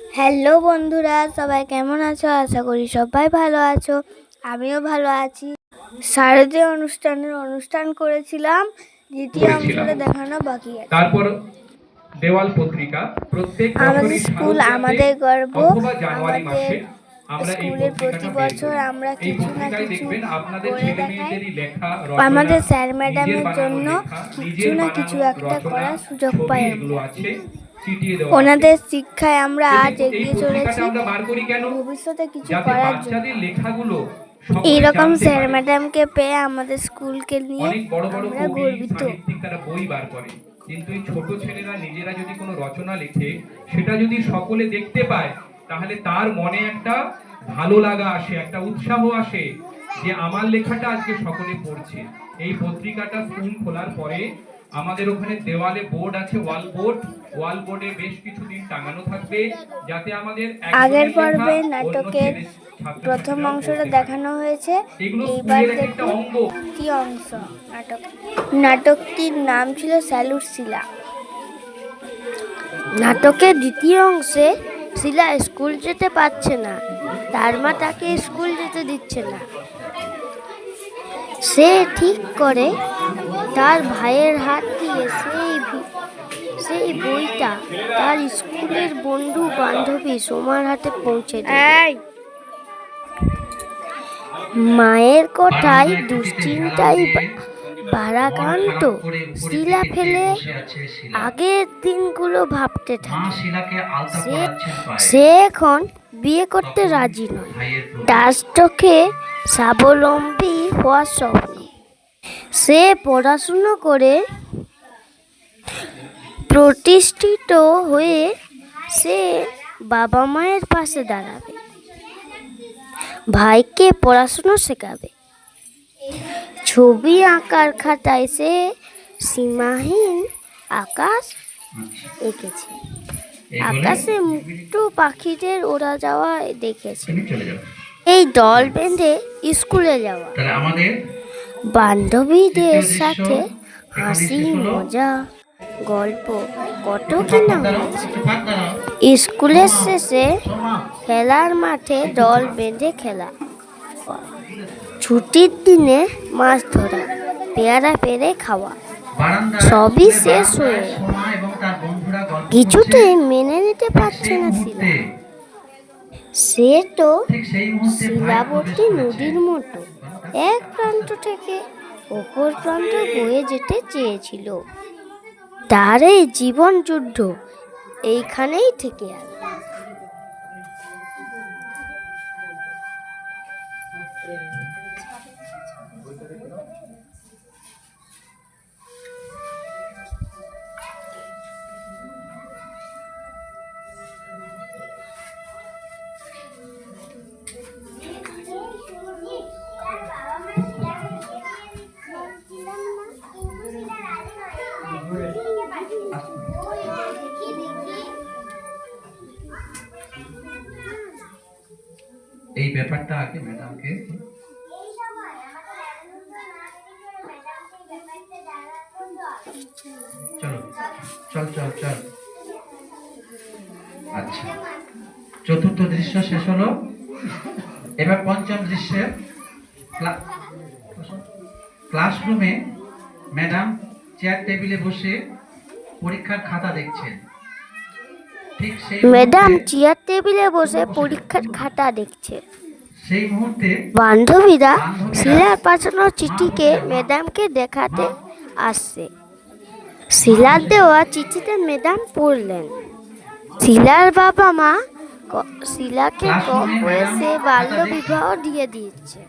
Hello বন্ধুরা সবাই কেমন আছো? আশা করি সবাই ভালো আছো। আমিও ভালো আছি। শারদীয় অনুষ্ঠানের অনুষ্ঠান করেছিলাম দ্বিতীয়। অংশটা দেখানো বাকি আছে। তারপর দেওয়াল পত্রিকা প্রত্যেক আমাদের স্কুল আমাদের গর্ব আমাদের স্কুলের প্রতি বছর আমরা কিছু না কিছু করে দেখাই। আমাদের স্যার ম্যাডামের জন্য কিছু না কিছু একটা করার সুযোগ পাই ওনাদের। শিক্ষায় আমরা আজ এগিয়ে চলেছি। ভবিষ্যতে কিছু করার জন্য। এইরকম স্যার ম্যাডামকে পেয়ে আমাদের স্কুলকে নিয়ে আমরা গর্বিত। তারা বই বার করে। কিন্তু এই ছোট ছেলেরা নিজেরা যদি কোনো রচনা লেখে সেটা যদি সকলে দেখতে পায় তাহলে তার মনে একটা ভালো লাগা আসে একটা উৎসাহ আসে যে আমার লেখাটা আজকে সকলে পড়ছে। এই পত্রিকাটা স্কুল খোলার পরে আমাদের ওখানে দেওয়ালে বোর্ড আছে ওয়াল বোর্ড। ওয়াল বোর্ডে বেশ কিছুদিন টাঙানো থাকবে যাতে আমাদের আগের পর্বে নাটকের প্রথম অংশটা দেখানো হয়েছে। এইবার দেখুন কি অংশ নাটক। নাটকটির নাম ছিল স্যালুট শিলা। নাটকের দ্বিতীয় অংশে শিলা স্কুল যেতে পারছে না তার মা তাকে স্কুল যেতে দিচ্ছে না। সে ঠিক করে তার ভাইয়ের হাত দিয়ে সেই সেই বইটা তার স্কুলের বন্ধু বান্ধবী সোমার হাতে পৌঁছে দেয় মায়ের কোঠায় দুশ্চিন্তাই বারাকান্ত শিলা ফেলে আগের দিনগুলো ভাবতে থাকে। সে সে এখন বিয়ে করতে রাজি নয়। তার চোখে স্বাবলম্বী হওয়ার স্বপ্ন। সে পড়াশুনো করে প্রতিষ্ঠিত হয়ে সে বাবা মায়ের পাশে দাঁড়াবে। ভাইকে পড়াশুনো শেখাবে। ছবি আঁকার খাতায় সে সীমাহীন আকাশ এঁকেছে। আকাশে মুক্ত পাখিদের ওড়া যাওয়া দেখেছে। এই দল বেঁধে স্কুলে যাওয়া। আমাদের বান্ধবীদের সাথে হাসি মজা গল্প কত একটু কি না হয়েছে একটু ফাঁক দাঁড়াও। স্কুলের শেষে খেলার মাঠে দল বেঁধে খেলা। ছুটির দিনে মাছ ধরা পেয়ারা পেরে খাওয়া। সবই শেষ হয়ে কিছুতেই মেনে নিতে পারছে না শিলা। সে তো শিলাবতী নদীর মতো। এক প্রান্ত থেকে অপর প্রান্ত বয়ে যেতে চেয়েছিল। তার এই জীবন যুদ্ধ এইখানেই থেকে গেল ব্যাপারটা ম্যাডামকে। আচ্ছা। চতুর্থ দৃশ্য শেষ হলো। এবার পঞ্চম দৃশ্যে ক্লাসরুমে ম্যাডাম চেয়ার টেবিলে বসে পরীক্ষার খাতা দেখছেন। ম্যাডাম চেয়ার টেবিলে বসে পরীক্ষার খাতা দেখছে। সেই মুহূর্তে বান্ধবীরা শিলার পাঠানো চিঠিকে ম্যাডামকে দেখাতে আসছে। শিলার দেওয়া চিঠিতে ম্যাডাম পড়লেন শিলার বাবা মা শিলাকে কম বয়সে বাল্য বিবাহ দিয়ে দিয়েছে।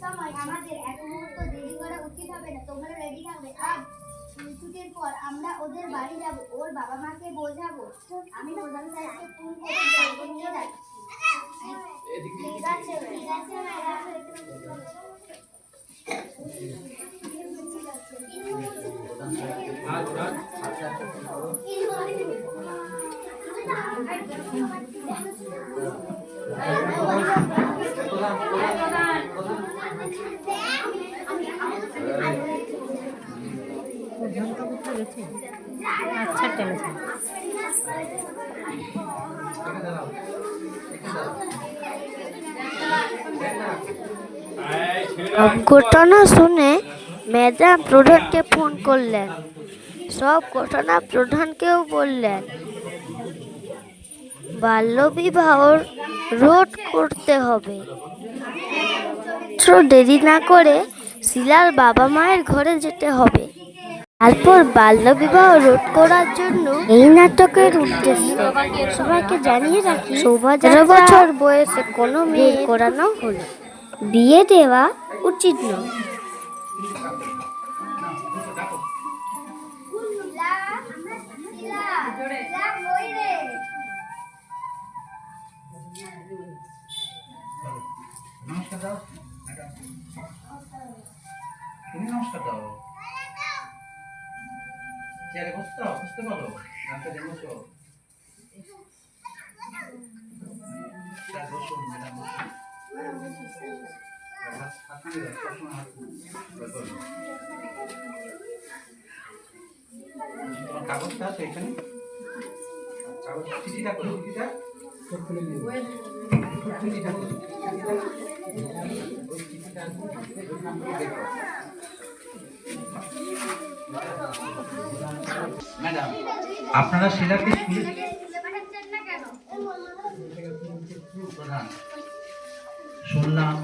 সময় আমাদের এক মুহূর্ত দেরি করা উচিত হবে না তোমরা রেডি থাকবে আজ ছুটির পর আমরা ওদের বাড়ি যাব ওর বাবা মাকে বোঝাবো আমি নিয়ে যাচ্ছি ঠিক আছে ঠিক আছে। ম্যাডাম ঘটনা শুনে ম্যাডাম প্রধানকে ফোন করলেন। সব ঘটনা প্রধানকেও বললেন। বাল্যবিবাহ রোধ করতে হবে। দেরি না করে শিলার বাবা মায়ের ঘরে যেতে হবে। তারপর বাল্যবিবাহ রোধ করার জন্য এই নাটকের উদ্দেশ্য। সবাইকে জানিয়ে রাখি শোভাযাত্রা বছর বয়সে কোনো মেয়ে করানো হলো। বিয়ে দেওয়া উচিত নয়। চেয়ারে বসতে বসতে পারো গানটা দিয়ে বসো বসুন, ম্যাডাম, কাগজটা আছে এখানে? কাগজ চিঠিটা করো চিঠিটা। চিঠিটা চিঠিটা আপনারা? প্রধান শুনলাম।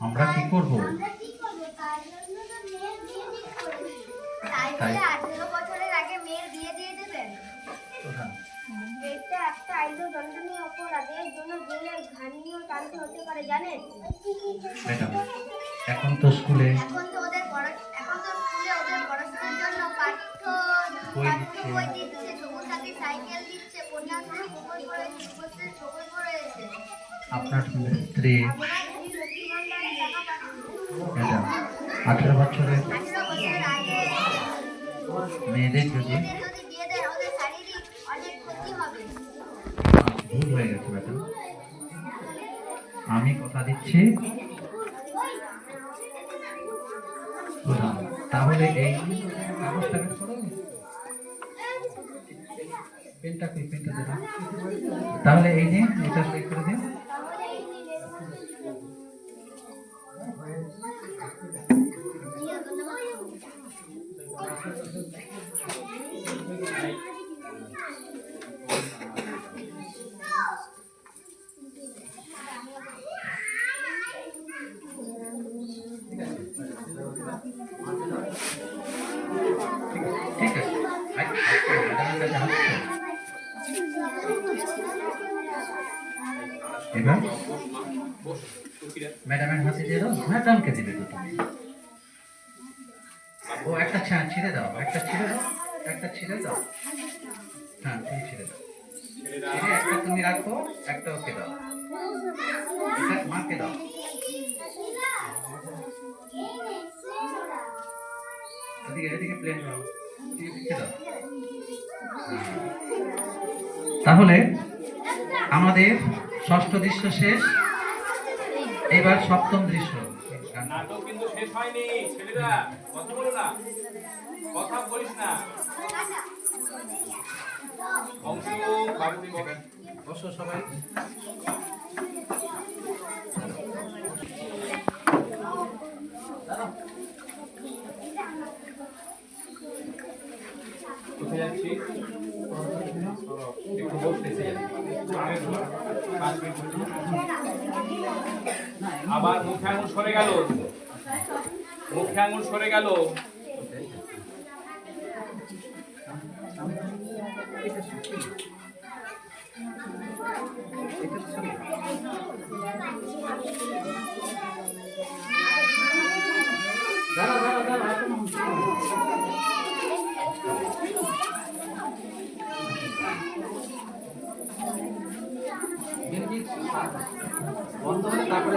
আমরা কি করব? বয়সে হতে পারে জানেন ম্যাডাম এখন তো স্কুলে এখন তো ওদের পড়া এখন তো স্কুলে ওদের পড়াশোনার জন্য পাঠ্য পাঠ্য বই দিচ্ছে সবুজ সাথী সাইকেল দিচ্ছে কন্যাশ্রী প্রকল্প রয়েছে যুবশ্রী প্রকল্প রয়েছে আপনার ম্যাডাম আঠেরো বছরের মেয়েদের যদি ভুল হয়ে গেছে ম্যাডাম। আমি কথা দিচ্ছি। তাহলে এই তাহলে এই নিয়ে এটা করে দিন। এবার ম্যাডামের হাতে দিয়ে দাও, ম্যাডামকে দিবে তুমি ও, একটা ছিঁড়ে দাও, একটা ছিঁড়ে দাও, একটা ছিঁড়ে দাও। হ্যাঁ তুমি ছিঁড়ে দাও। একটা তুমি রাখো, একটা ওকে দাও। মাকে দাও। এদিকে এদিকে প্লেন দাও দাও। হ্যাঁ। তাহলে আমাদের ষষ্ঠ দৃশ্য শেষ এবার সপ্তম দৃশ্য। নাটক কিন্তু শেষ হয়নি, ছেলেরা, কথা বলো না। কথা বলিস না। অংশ সবাই কোথায় যাচ্ছি একটু বসতেছি পাঁচ মিনিট বসি। আবার মুখে আঙুল সরে গেল। মুখে আঙুল সরে গেল। দাঁড়া দাঁড়া দাঁড়া এখন মিনকি বন্ধ হলে তারপরে